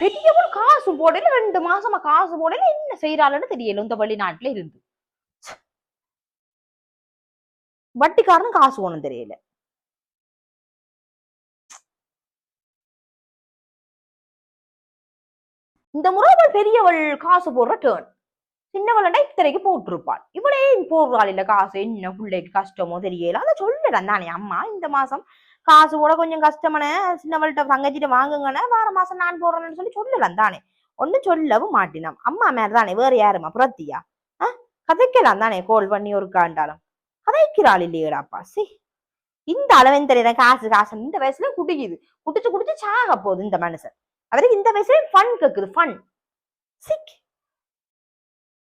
பெரியவள் காசு போடல ரெண்டு மாசமா காசு போடல என்ன செய்யறாளன்னு தெரியல இந்த வெளிநாட்டுல இருந்து. வட்டிக்காரனும் காசு ஒண்ணும் தெரியல. இந்த முறை அவள் பெரியவள் காசு போடுற டேர்ன் சின்னவளண்டா இத்தனைக்கு போட்டிருப்பாள். இவளே போடுறாள் இல்ல காசு. என்ன பிள்ளைக்கு கஷ்டமோ தெரியல. அதை சொல்லிடுறேன் தானே. அம்மா இந்த மாசம் காசு கூட கொஞ்சம் கஷ்டமான சின்னவள்கிட்ட தங்கச்சிட்டு வாங்குங்கன்னு வார மாசம் நான் போடுறேன்னு சொல்லி சொல்லலாம் தானே ஒன்னும் சொல்லவும் மாட்டினம் அம்மா மேல தானே வேற யாருமா புரத்தியா? ஆ? கதைக்கலாம் தானே கோல் பண்ணி ஒரு காண்டாலும் கதைக்கிறாள் இல்லையடாப்பா சி. இந்த அளவன் தெரியல காசு காசு இந்த வயசுல குடிக்குது. குடிச்சு குடிச்சு சாக போகுது இந்த மனுஷன். அவருக்கு இந்த வயசுல ஃபன் கேக்குது ஃபன் சிக்.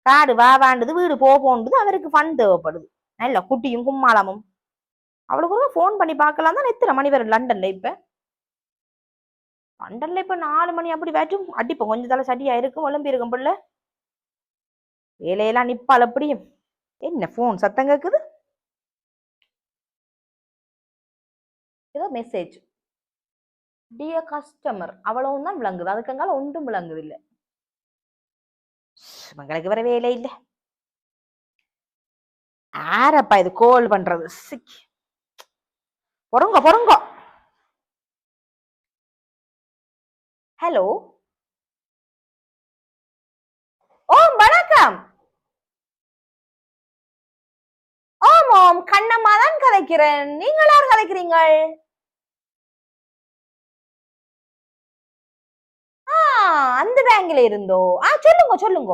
காடு வா வாண்டது வீடு போ அவருக்கு ஃபன் தேவைப்படுது. நல்ல குட்டியும் கும்மாளமும். அவளுக்கு ஃபோன் பண்ணி பார்க்கலாம் தான் எத்தனை மணி வரும் லண்டன்ல இப்ப. லண்டன்ல இப்ப நாலு மணி அப்படி வேச்சும் அடிப்போம் கொஞ்சம் தலை சடியா இருக்கும் ஒலம்பி இருக்கும் பிள்ளை வேலையெல்லாம் நிப்பால் அப்படியும். என்ன ஃபோன் சத்தம் கேக்குது? ஏதோ மெசேஜ் டியர் கஸ்டமர் அவ்வளவும் தான் விளங்குது. அதுக்கங்கால ஒன்றும் விளங்குது இல்ல. மங்களுக்கு வேற வேலை இல்லை. யாரப்பா இது கோல் பண்றது? சிக்கி. பொறுங்க பொறுங்க. ஹலோ ஓம் வணக்கம். ஓம் ஓம். கண்ணம்மா தான் கதைக்கிறேன். நீங்கள் யார் கதைக்கிறீங்கள்? ஆ அந்த பேங்கில இருந்தோ? ஆ சொல்லுங்க சொல்லுங்க.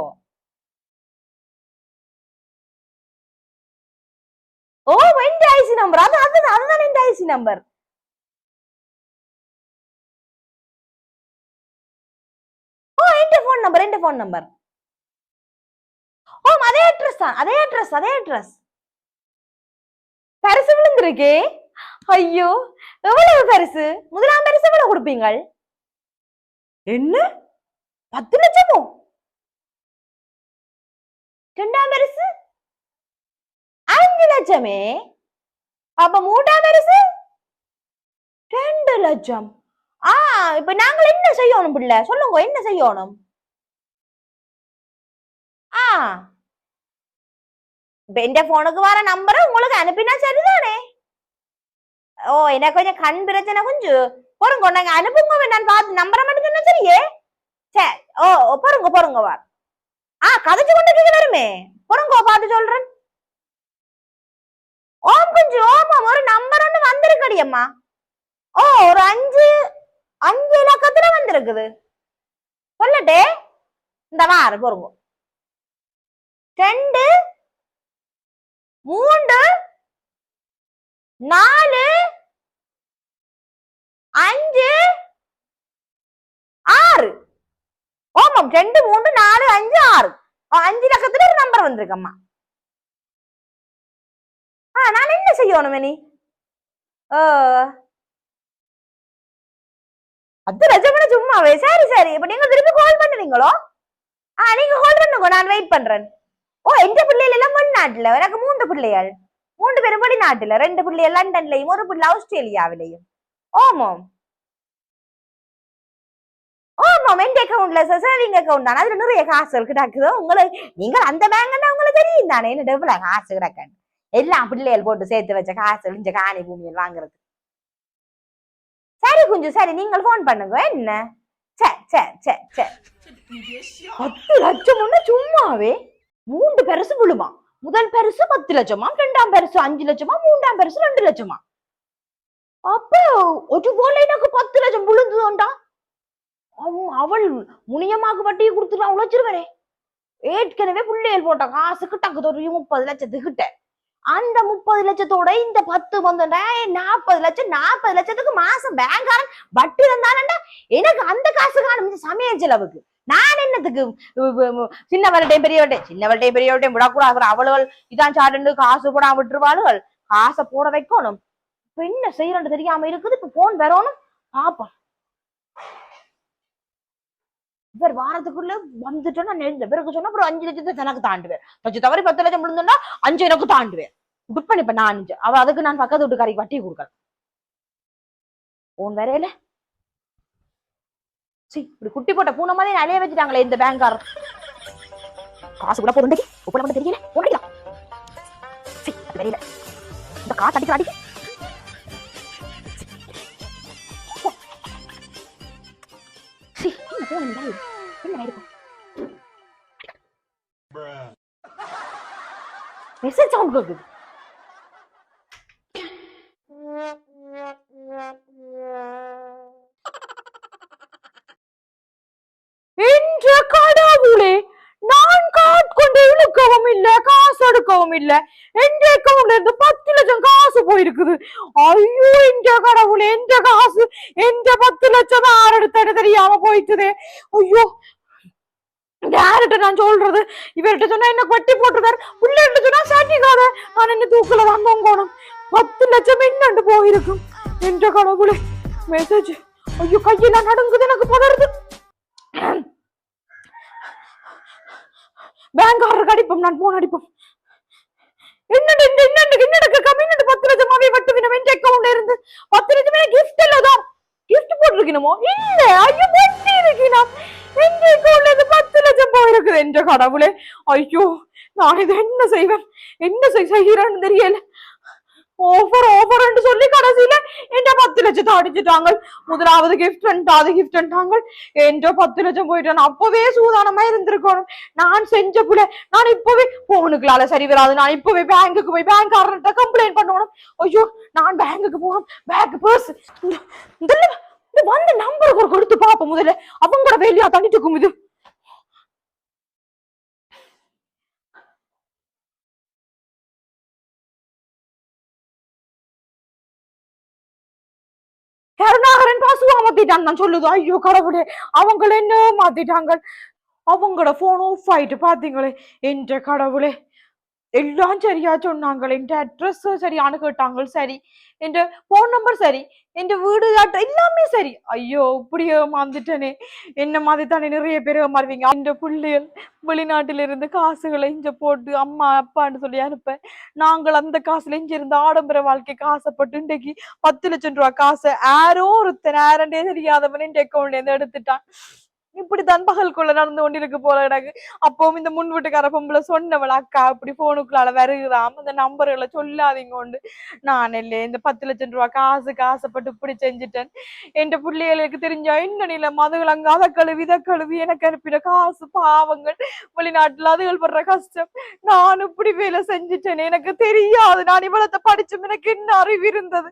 ஓ எந்த ஐசி நம்பர் அது அதுதான் அதுதான் எந்த ஐசி நம்பர் ஓ எந்த ஃபோன் நம்பர் எந்த ஃபோன் நம்பர் ஓ அதே அட்ரஸ் தான் அதே அட்ரஸ் அதே அட்ரஸ் பரிசு விழுந்திருக்கே. ஐயோ எவ்வளவு பரிசு? முதலாம் பரிசு எவ்வளவு கொடுப்பீங்கள்? என்ன? பத்து லட்சமோ? ரெண்டாம் பரிசு? லட்சமே? அப்ப மூன்றாம் பரிசு ரெண்டு லட்சம். ஆ இப்ப நாங்கள் என்ன செய்யணும் பிள்ளை? சொல்லுங்க என்ன செய்யணும்? ஆ. இப்ப போனுக்கு வர நம்பரை உங்களுக்கு அனுப்பினா சரிதானே? ஓ எனக்கு கொஞ்சம் கண் பிரச்சனை கொஞ்சம். பொறுங்க நாங்க அனுப்புங்க நான் பார்த்து நம்பரை மட்டும் சொன்னா சரியே? சரி ஓ ஓ, பொறுங்க பொறுங்க வா. ஆ கதைச்சு ஓம் குஞ்சு ஓமம் ஒரு நம்பர் ஒண்ணு வந்திருக்கடி அம்மா. ஓ ஒரு அஞ்சு அஞ்சு இலக்கத்துல வந்திருக்குது. சொல்லட்டே. இந்த வார பொறுங்க. ரெண்டு மூன்று நாலு அஞ்சு ஆறு. ஓமம் ரெண்டு மூணு நாலு அஞ்சு ஆறு. அஞ்சு லக்கத்துல ஒரு நம்பர் வந்திருக்கம்மா நான் என்ன செய்யணும் நீ ஓ பத்து லட்சம் சும்மாவே. சரி சரி. இப்ப நீங்க திருப்பி கால் பண்ணுவீங்களோ? ஆ நீங்க கால் பண்ணுங்க. நான் வெயிட் பண்றேன். ஓ எந்த பிள்ளைகள் எல்லாம் வெளிநாட்டுல? எனக்கு மூன்று பிள்ளைகள். மூன்று பேரும் வெளிநாட்டுல. ரெண்டு பிள்ளைகள் லண்டன்லயும் ஒரு பிள்ளை ஆஸ்திரேலியாவிலையும். ஓமோம் ஆமாம் எந்த அக்கௌண்ட்ல சேவிங் அக்கௌண்ட் தானே. அதுல நிறைய காசுகள் கிடக்குதோ? உங்களுக்கு நீங்க அந்த பேங்க்னா உங்களுக்கு தெரியும் தானே? என்ன எவ்வளவு காசு கிடக்கன்னு. எல்லாம் பிள்ளைகள் போட்டு சேர்த்து வச்ச காசு இந்த காணி பூமியில் வாங்குறது சரி குஞ்சு சரி நீங்கள் ஃபோன் பண்ணுங்க என்ன சே சே சே சே பத்து லட்சம் சும்மாவே மூன்று பெருசு விழுமா முதல் பெருசு பத்து லட்சமா ரெண்டாம் பெருசு அஞ்சு லட்சமா மூன்றாம் பெருசு ரெண்டு லட்சமா அப்ப ஒரு போல எனக்கு பத்து லட்சம் விழுந்துதோண்டா அவ- அவள் முனியமாக்கு வட்டியை கொடுத்துட்டு உழைச்சிருவனே ஏற்கனவே பிள்ளைகள் போட்ட காசுக்கு டக்கு ஒரு முப்பது லட்சத்துக்கிட்ட அந்த முப்பது லட்சத்தோட இந்த பத்து வந்துட்டா நாற்பது லட்சம் நாற்பது லட்சத்துக்கு மாசம் பேங்காரன் வட்டி இருந்தானண்டா? எனக்கு அந்த காசு காணும். சமையல் செலவுக்கு. நான் என்னத்துக்கு உ- உ- உ- சின்னவள்டையும் பெரியவள்டையும் சின்னவள்டையும் விடக்கூடாது. அவ்வளவு அவளுகள் இதான் சாடுன்னு காசு போடாம விட்டுருவாளுகள். காசை போட வைக்கணும். இப்ப என்ன செய்யறன்னு தெரியாம இருக்குது. இப்ப போன் வரணும் பாப்போம் இவர் வாரத்துக்குள்ள வந்துட்டோம் நான் எழுந்த பிறகு சொன்னா அப்புறம் அஞ்சு லட்சத்தை எனக்கு தாண்டுவேன். கொஞ்சம் தவறி பத்து லட்சம் விழுந்துட்டா அஞ்சு எனக்கு தாண்டுவேன். குப்பன் இப்ப நான் அஞ்சு. அவ அதுக்கு நான் பக்கத்து வீட்டுக்காரிக்கு வட்டி கொடுக்கல. உன் வேறையில சி இப்படி குட்டி போட்ட பூனை மாதிரி நிறைய வச்சுட்டாங்களே இந்த பேங்காரர் காசு கூட போதும் உப்புல மட்டும் தெரியல. ஒன்றிக்கலாம் தெரியல இந்த காசு அடிக்கிற அடிக்க மெசேஜ் என்ற கடவுளே நான் காட்கொண்டு இழுக்கவும் இல்ல காசு எடுக்கவும் இல்ல. என்ற அக்கவுண்ட்ல இருந்து பத்து லட்சம் காசு போயிருக்குது. ஐயோ என்ற கடவுளே என்ற காசு என்ற பத்து லட்சம் யார் எடுத்தது தெரியாம போயிட்டுதே. ஐயோ யார்கிட்ட நான் சொல்றது? இவர்கிட்ட சொன்னா என்ன கொட்டி போட்டுருக்காரு? பிள்ளைகிட்ட சொன்னா சாட்டிக்காத நான் என்ன தூக்கல தான் தொங்கணும் பத்து லட்சம் இன்னண்டு போயிருக்கும்? என்ற கடவுளே மெசேஜ் ஐயோ கையெல்லாம் நடுங்குது எனக்கு பதறுது. பேங்காரருக்கு அடிப்போம் நான் போன் அடிப்போம். என்னண்டு இந்த என்னண்டு என்னடு கம்மின்னு பத்து லட்சமாவே வட்டு வினம் அக்கௌண்ட்ல இருந்து? பத்து லட்சமே கிஃப்ட் இல்லதான் கிஃப்ட் போட்டிருக்கணுமோ? இல்ல ஐயோ வட்டி போயிருக்குது என்ற கடவுளே. ஐயோ நான் இது என்ன செய்வேன்? என்ன செய் செய்கிறேன்னு தெரியல. ஓஃபர் ஓஃபர்ன்னு சொல்லி கடைசியில என்ற பத்து லட்சத்தை அடிச்சுட்டாங்க முதலாவது கிஃப்ட் ரெண்டாவது கிஃப்ட் என்ற பத்து லட்சம் போயிட்டேன். அப்பவே சூதானமா இருந்திருக்கணும். நான் செஞ்ச புல நான் இப்பவே போனுக்குலால சரி வராது. நான் இப்பவே பேங்குக்கு போய் பேங்க் காரன்ட்ட கம்ப்ளைண்ட் பண்ணணும். ஐயோ நான் பேங்குக்கு போகணும். பேங்க் பர்ஸ் இந்த வந்த நம்பருக்கு ஒரு கொடுத்து பாப்ப முதல்ல. அவங்களோட வேலையா தண்ணிட்டு குமிது பாசுவா மாத்திட்டான் நான் சொல்லுது. ஐயோ கடவுளே அவங்கள என்ன மாத்திட்டாங்க? அவங்களோட போன் ஆஃப் ஆயிட்டு பாத்தீங்களே என்ற கடவுளே. எல்லாம் சரியா சொன்னாங்க என் அட்ரஸ் சரியானு கேட்டாங்க சரி. என் போன் நம்பர் சரி. என் வீடு address எல்லாமே சரி. ஐயோ இப்படியே மாந்துட்டனே என்ன மாதிரி தானே நிறைய பேர் மாறுவீங்க. இந்த பிள்ளைகள் வெளிநாட்டில இருந்து காசுகளை இங்க போட்டு அம்மா அப்பான்னு சொல்லி அனுப்ப. நாங்கள் அந்த காசுல இங்க இருந்து ஆடம்பர வாழ்க்கைக்கு ஆசைப்பட்டு இன்றைக்கு பத்து லட்சம் ரூபாய் காசை யாரோ ஒருத்தன் யாரண்டே தெரியாதவன் இந்த அக்கௌண்ட்ல இருந்து எடுத்துட்டான். இப்படி தன்பகலுக்குள்ள நடந்து கொண்டிருக்கு போல எனக்கு அப்பவும் இந்த முன் வீட்டுக்கார பொம்பளை சொன்னவள் அக்கா இப்படி போனுக்குள்ளால வருகிறாம். அந்த நம்பர்களை சொல்லாதீங்க உண்டு. நான் இல்லை இந்த பத்து லட்சம் ரூபா காசுக்கு ஆசைப்பட்டு இப்படி செஞ்சுட்டேன். என் பிள்ளைகளுக்கு தெரிஞ்சா இன்னும் நில மதுகள் அங்க அதை கழுவி இதை கழுவி எனக்கு அனுப்பின காசு பாவங்கள் வெளிநாட்டுல அதுகள் படுற கஷ்டம். நான் இப்படி வேலை செஞ்சுட்டேனே. எனக்கு தெரியாது. நான் இவ்வளத்தை படிச்சும் எனக்கு என்ன அறிவு இருந்தது?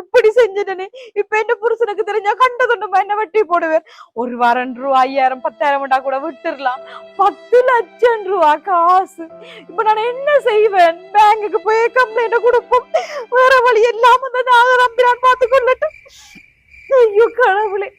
இப்படி செஞ்சுட்டேனே. இப்ப என்ன புருஷனுக்கு தெரிஞ்சா கண்டதுண்டு என்ன வெட்டி போடுவேன்? ஒரு வாரம் ரூபா ஐயாயிரம் பத்தாயிரம் வந்தா கூட விட்டுறலாம். பத்து லட்சம் ரூபா காசு. இப்ப நான் என்ன செய்வேன்? பேங்குக்கு போய் கம்ப்ளைண்ட் கொடுப்போம். வேற வழி எல்லாம் வந்து நாக நம்பி நான் பார்த்து கொள்ளட்டும். ஐயோ கடவுளே.